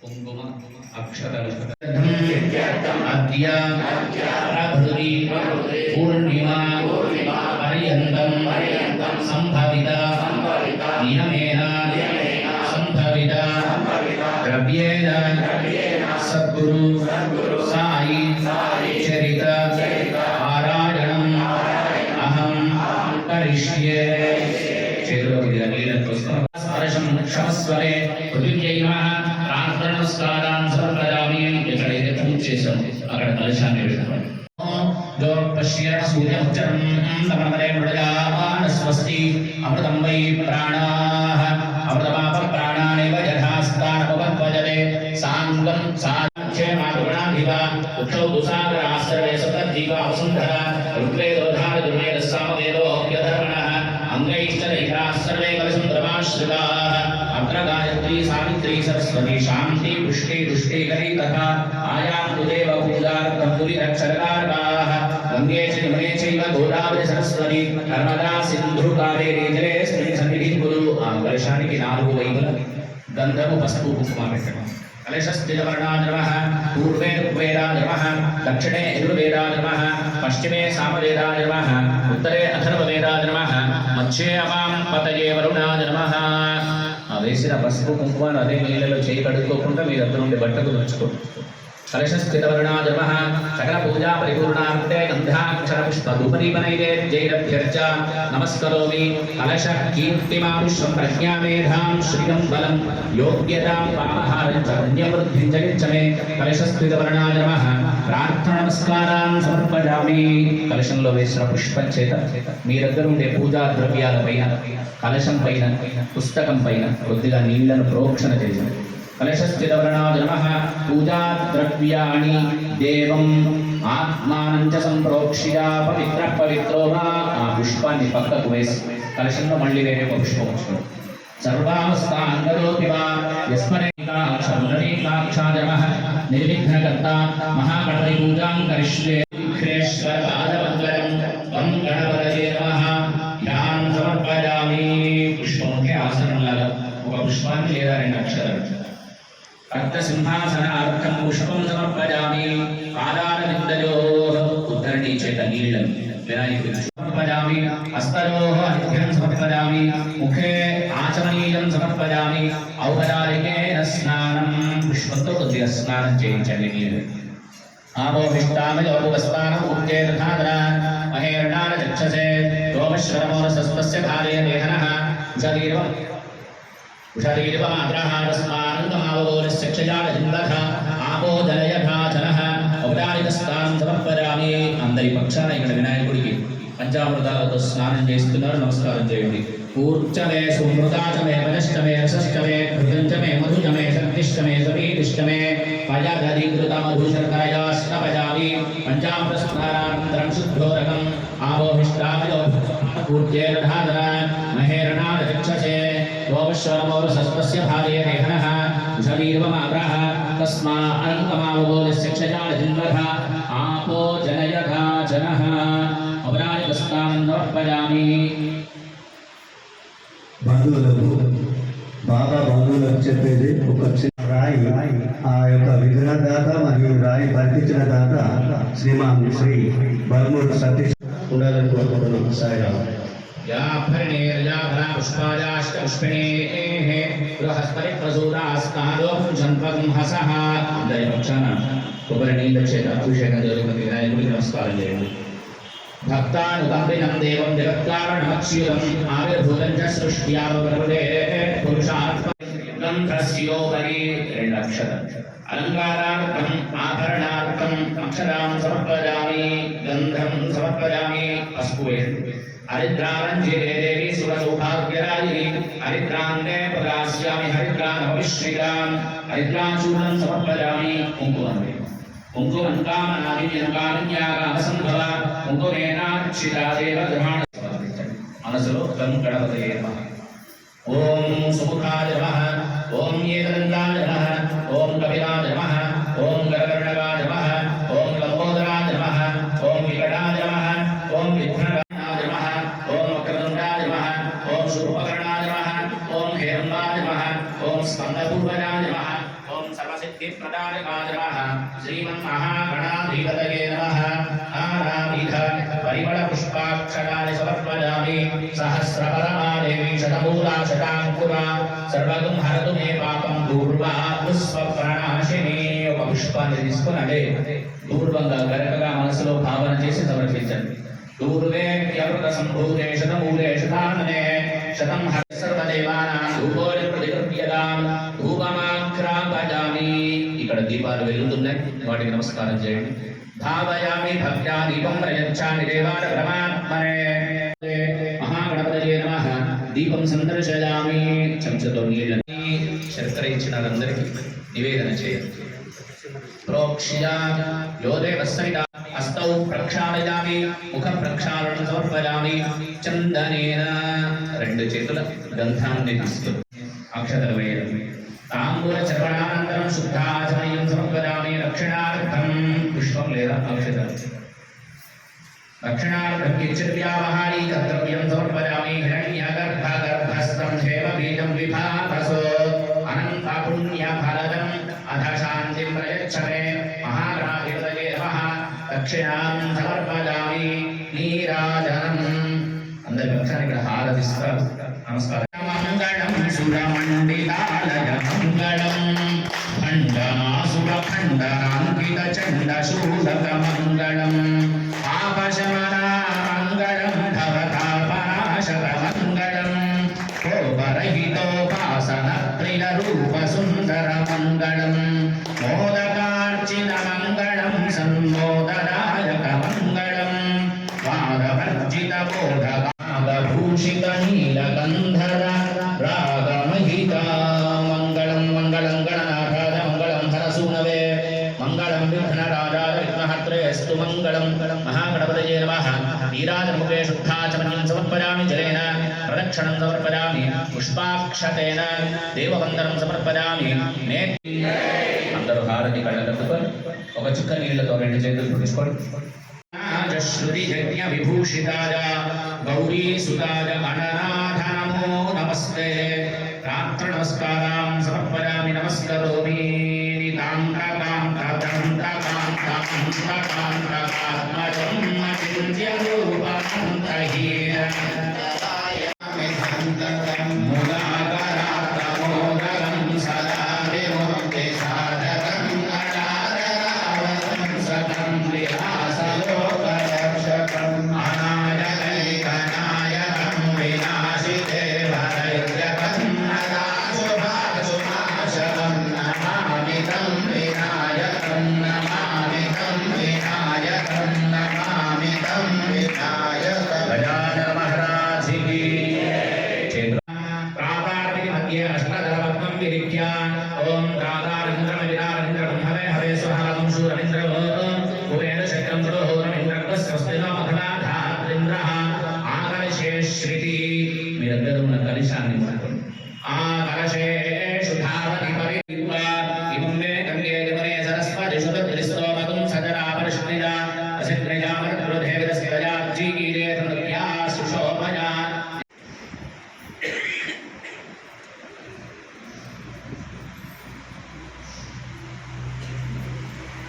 కుంకుమ అక్షతలు పూర్ణిమా పర్యంతం సంభవిత నియమేన సంభవిత ద్రవ్యేణ సద్గురు సాయి చరిత పారాయణం అహం కరిష్యే చేతిలోకి నీళ్ళని పోసుకొని స్పర్శం క్షమస్వరే सारांशं ददामि यकडे पूजेशं अकड कलशाने विधामि जो पश्य सूर्यमुच्चरं समन्तरे मृडजावान् स्वस्ति अमृतं वै प्राणाः अमृतमाप प्राणानेव यथास्तार्पवत्वजते साङ्गं साङ्ख्ये मातृणाभिवा उक्षौ दुसागराश्रवे सतद्धीवा वसुन्धरा ऋग्वेदोधारद्रुमेदस्सामवेदोऽप्यधर्मणः अङ्गैश्च रहिताः सर्वे कलशं द्रमाश्रिताः कलसुन्दरमाश्रिताः अग्रगायत्री सावित्री सरस्वती शान्ति पुष्टि तुष्टिकरी तथा आयान्तु देव पूजार्थं पुरिरक्षरकारकाः गङ्गे च यमुने चैव गोदावरि सरस्वती नर्मदा सिन्धु कावेरी जलेऽस्मिन् सन्निधिं कुरु ఆ కలశానికి నాలుగు వైపుల గంధము పసుపు కుంకుమ పెట్టడం కలశస్థితవర్ణాయ నమః పూర్వే ఋగ్వేదాయ నమః దక్షిణే యజుర్వేదాయ నమః పశ్చిమే సామవేదాయ నమః ఉత్తరే అథర్వవేదాయ నమః మధ్యే అమాం పతయే వరుణాయ నమః ఆ వేసిన పసుపు కుంకుమను అదే నీళ్ళలో చేయి కడుక్కోకుండా మీ దగ్గర ఉండే బట్టకు తుడుచుకోండి. కలశస్థితవర్ణాయ నమః సకల పూజా పరిపూర్ణార్థే గంధాక్షర పుష్పధూపదీపనైవేద్యైరభ్యర్చ నమస్కరోమి కలశ కీర్తిమాం విశ్వం ప్రజ్ఞామేధాం శ్రియం బలం యోగ్యతాం పాపహారం చ పుణ్యవృద్ధిం చ గిచ్చమే కలశస్థితవర్ణాయ నమః ప్రార్థన నమస్కారాన్ సమర్పయామి కలశంలో వేసిన పుష్పం చేత మీ దగ్గర ఉండే పూజా ద్రవ్యాల పైన కలశం పైన పుస్తకం పైన కొద్దిగా నీళ్ళను ప్రోక్షణ చేయండి కలశస్థితవర్ణాయ నమః పూజా ద్రవ్యాణి దేవం ఆత్మానం చ సంప్రోక్ష్య పవిత్ర పవిత్రో వా ఆ పుష్పాన్ని పక్కకు వేసి కలశంలో మళ్ళీ వేరే ఒక పుష్పం ఉంచుకోండి సర్వావస్థాంగరోపి వా యస్మరేకాక్షమునరేకాక్షాయ నమః నిర్విఘ్నకర్త మహాగణపతి పూజాం కరిష్యే విఘ్నేశ్వర పాదవందనం త్వం గణపతయే నమః ధ్యానం సమర్పయామి పుష్పముఖే ఆసనం లాగా ఒక పుష్పాన్ని లేదా రెండు అక్షరాలు రక్తసింహాసనార్థం పుష్పం సమర్పయామి పాదారవిందయోః ఉద్ధరణి చేత నీళ్ళను వినాయకుడికి సమర్పయామి హస్తయోః అర్ఘ్యం సమర్పయామి ముఖే ఆచమనీయం సమర్పయామి ఔపచారికేన స్నానం పుష్పంతో కొద్దిగా స్నానం చేయించండి నీళ్ళు ఆపోహిష్టామయోపస్థానం ఉక్తే తథాదర మహేర్ణాన చక్షసే రోమశ్వరమోరసస్వస్య అందరి పక్షాన ఇక్కడ వినాయకుడికి పంచామృతాలతో స్నానం చేస్తున్నారు. నమస్కారం చేయండి. కూర్చమే సుమృతాచమే వనష్టమే రసష్టమే భృజంచమే మధుజమే శక్తిష్టమే సమీతిష్టమే పయదధికృత మధుశర్కరయాష్టపజామి పంచామృత స్నానానంతరం శుద్ధోరకం ఆవోహిష్టామయో పూర్జేరధాధర మహేరణాద చక్షసే ఓమశ్వరమౌరసస్వస్య భార్య లేఖనः శరీరమగ్రహ తస్మా అనంతమావబోధస్య క్షయాళజిన్వధ ఆపో జనయథా జనః అపరాజితస్థానం సమర్పయామి బంధువులకు బాగా బంధువులకు చెప్పేది ఒక చిన్న రాయి ఆ యొక్క విగ్రహదాత మరియు రాయి పంపించిన దాత శ్రీమాన్ శ్రీ బర్మూరు సతీష్ ఉండాలని కోరుకుంటున్నాం సాయిరామ్ యాభరణేర్యాభరా పుష్పాయాష్టపుష్పిణేః బృహస్పతి ప్రసూరాస్కాదోహం జన్పకం హసః అందరి పక్షాన కొబ్బరి నీళ్ళ చేత అభిషేకం జరుగుతుంది వినాయకుడికి నమస్కారం చేయండి భక్తానుకంపినం దేవం జగత్కారణమచ్యుతం ఆవిర్భూతం చ సృష్ట్యావృతే పురుషాత్మగ్రంథస్యోపరి రెండు అక్షరం అలంకారార్థం ఆభరణార్థం అక్షరాం సమర్పయామి గంధం సమర్పయామి పసుపు వేయండి హరిద్రారంజే దేవి సుర సౌభాగ్యరాజి హరిద్రాంతే ప్రదాస్యామి హరిద్రానవిశ్రీరాం హరిద్రాచూర్ణం సమర్పయామి కుంకుమం కుంకుమం కామనాది కారుణ్యాగాసంభవ కుంకుమేనాక్షితాదేవ గ్రహాణ మనసులో గం గణపతయే ఓం సుముఖాయ నమః ఓం ఏదంగాయ నమః ఓం కపిలాయ నమః ఓం గరగర్ణకాయ నమః ఓం श्रीमन्महागणाधिपतये नमः नानाविध परिमलपुष्पाक्षराणि समर्पयामि सहस्रपरमादेवी शतमूला शताङ्कुरा सर्वगं हरतु मे पापं दूर्वा పుష్పప్రణాశిని ఒక పుష్పాన్ని తీసుకుని అదే దూర్వంగా గరకగా మనసులో భావన చేసి సమర్పించండి దూర్వే అమృత సంభూతే శతమూలే శతాననే శతం హర సర్వదేవానాం ధూపోని ప్రతిగృహ్యతాం ధూపమాఘ్రాపయామి ఇక్కడ దీపాలు వెలుగుతున్నాయి వాటికి నమస్కారం చేయండి. భావయామి భక్త్యా దీపం ప్రయచ్చామి దేవాన పరమాత్మనే మహాగణపతయే నమ. దీపం సందర్శయామి. చెంచతో నీళ్ళని శర్కర ఇచ్చిన వాళ్ళందరికీ నివేదన చేయండి. ప్రోక్ష్య యోదేవ సహిత అస్తౌ ప్రక్షాళయామి. ముఖ ప్రక్షాళన సమర్పయామి. చందనేన. రెండు చేతుల గంధాన్ని తీసుకుని అక్షతలు వేయడం. తాంబూల చర్వణానంతరం శుద్ధాచమయం సమర్పయామి రక్షణార్థం పుష్పం లేదా అక్షతలు దక్షిణార్థం కించిద్వ్యావహారీ కర్తవ్యం సమర్పయామి హిరణ్యగర్భగర్భస్థం దేవబీజం విభాతసో అనంత పుణ్య ఫలదం అధ శాంతిం ప్రయచ్చమే మహాగణాధిపతయే నమః దక్షిణాం సమర్పయామి నీరాజనం అందరి పక్షాన్ని ఇక్కడ హారతిస్తారు నమస్కారం ఖండనాసుర ఖండనాంకిత చండ శూలక మంగళం ఆపశమనా భవతాపనాశక మంగళం కోపరహితోపాసన రూప సుందర మంగళం మోదకార్చిత మంగళం మంగళం నీలగంధర మంగళం మహాగణపతయే నమ. నీరాజముఖే శుద్ధాచమనం సమర్పయామి జలేన ప్రదక్షిణం సమర్పయామి పుష్పాక్షతేన దేవవందనం సమర్పయామి. నే అందరూ హారతి కళ్ళకట్టుకొని ఒక చుక్క నీళ్ళతో రెండు చేతులు పుట్టుకోండి శ్రుతి యజ్ఞ విభూషితాయ గౌరీ సుతాయ అననాథ నమో నమస్తే. రాత్ర నమస్కారాం సమర్పయామి నమస్కరోమి. తాం దంత కాంత కాంత కాంత కాత్మ జన్మ చింత్యో శ్రుతి. మీరందరూ ఉన్న కలశాన్ని ఆ కలశేషు ధారతి పరి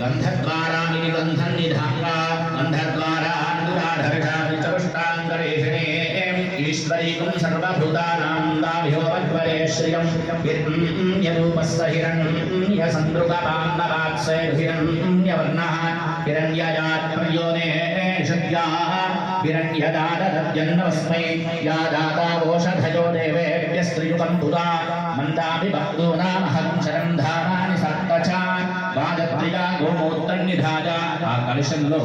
गन्धद्वाराणि निबन्धन्निधाङ्गा गन्धद्वारान्दुराधर्षामितपुष्टाङ्गरेषणे ईश्वरीकं सर्वभूतानां दाभ्योपद्वरेश्रियं हिरण्यरूपस्थ हिरण्यसन्दृगपाण्डवात्स शक्याः या पुरा భాగత్తిగా గోమూత్రం నిధాజ ఆ కలశంలో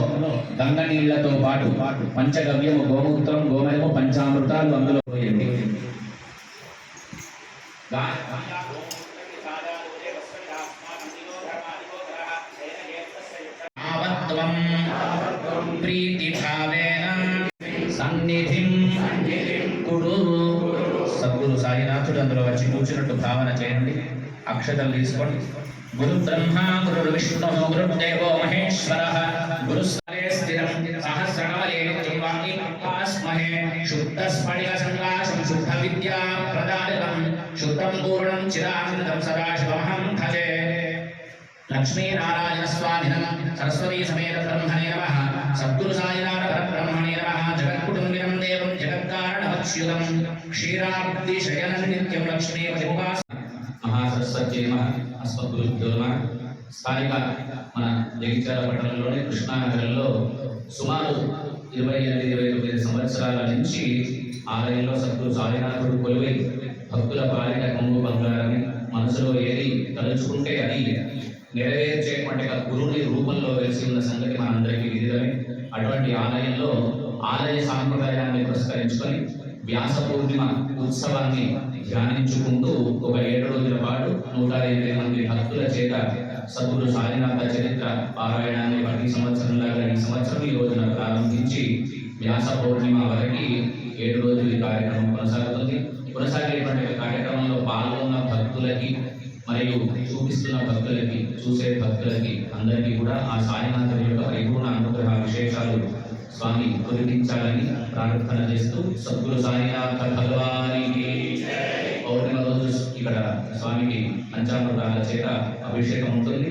గంగ నీళ్ళతో పాటు పంచగవ్యము గోమూత్రం గోమయము పంచామృతాలు అందులో పోయండి సద్గురు సాయినాథుడు అందులో వచ్చి కూర్చున్నట్టు భావన చేయండి అక్షతలు తీసుకోండి गुरु ब्रह्मा गुरु विष्णु गुरु देव महेश्वर गुरु स्थले स्थिर सहस्रकमलेन जीवाति पास्महे शुद्ध स्फटिक संवासं शुद्ध विद्या प्रदानम शुद्धं पूर्णं चिदानन्दं सदाशिवमहं भजे। लक्ष्मीनारायणस्वाधिनं सरस्वती समेत ब्रह्मणे नमः। सद्गुरु साईनाथ परब्रह्मणे नमः। जगत्कुटुम्बिनं देवं जगत्कारणवत्स्युतं क्षीराब्धि शयनं नित्यं लक्ष्मीपतिमुपास మహాసరస్వతి నమ అస్మద్గురుభ్యో నమ స్థానిక మన జగిత్యాల పట్టణంలోని కృష్ణానగరంలో సుమారు ఇరవై ఎనిమిది ఇరవై తొమ్మిది సంవత్సరాల నుంచి ఆలయంలో సద్గురు సాయినాథుడు కొలువై భక్తుల పాలిట కొంగు బంగారని మనసులో ఏది తలుచుకుంటే అది నెరవేర్చేటువంటి ఒక గురువుని రూపంలో వెలిసి ఉన్న సంగతి మనందరికీ విదితమే అటువంటి ఆలయంలో ఆలయ సాంప్రదాయాన్ని పురస్కరించుకొని వ్యాస పూర్ణిమ ఉత్సవాన్ని ధ్యానించుకుంటూ ఒక ఏడు రోజుల పాటు నూట ఎనిమిది మంది భక్తుల చేత సద్గురు సాయినాథ చరిత్ర పారాయణాన్ని ప్రతి సంవత్సరం లాగా ఈ సంవత్సరం ఈ రోజున ప్రారంభించి వ్యాస పౌర్ణిమ వరకు ఏడు రోజులు ఈ కార్యక్రమం కొనసాగుతుంది. కొనసాగేటువంటి కార్యక్రమంలో పాల్గొన్న భక్తులకి మరియు చూపిస్తున్న భక్తులకి చూసే భక్తులకి అందరికీ కూడా ఆ సాయినాథుడి యొక్క పరిపూర్ణ అనుగ్రహ విశేషాలు స్వామి కురిపించాలని ప్రార్థన చేస్తూ సద్గురు సాయినాథ భగవానికి పౌర్ణిమ రోజు ఇక్కడ స్వామికి పంచామృతాల చేత అభిషేకం ఉంటుంది.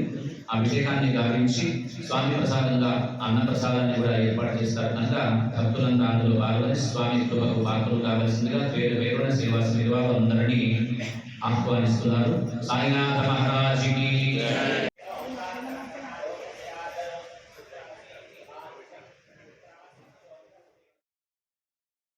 అభిషేకాన్ని గావించి స్వామి ప్రసాదంగా అన్న ప్రసాదాన్ని కూడా ఏర్పాటు చేస్తారు. కనుక భక్తులంతా అందులో పాల్గొని స్వామి కృపకు పాత్రలు కావాల్సిందిగా పేరు పేరున శ్రీవాస నిర్వాహకులందరినీ ఆహ్వానిస్తున్నారు. సాయినాథ మహారాజుకి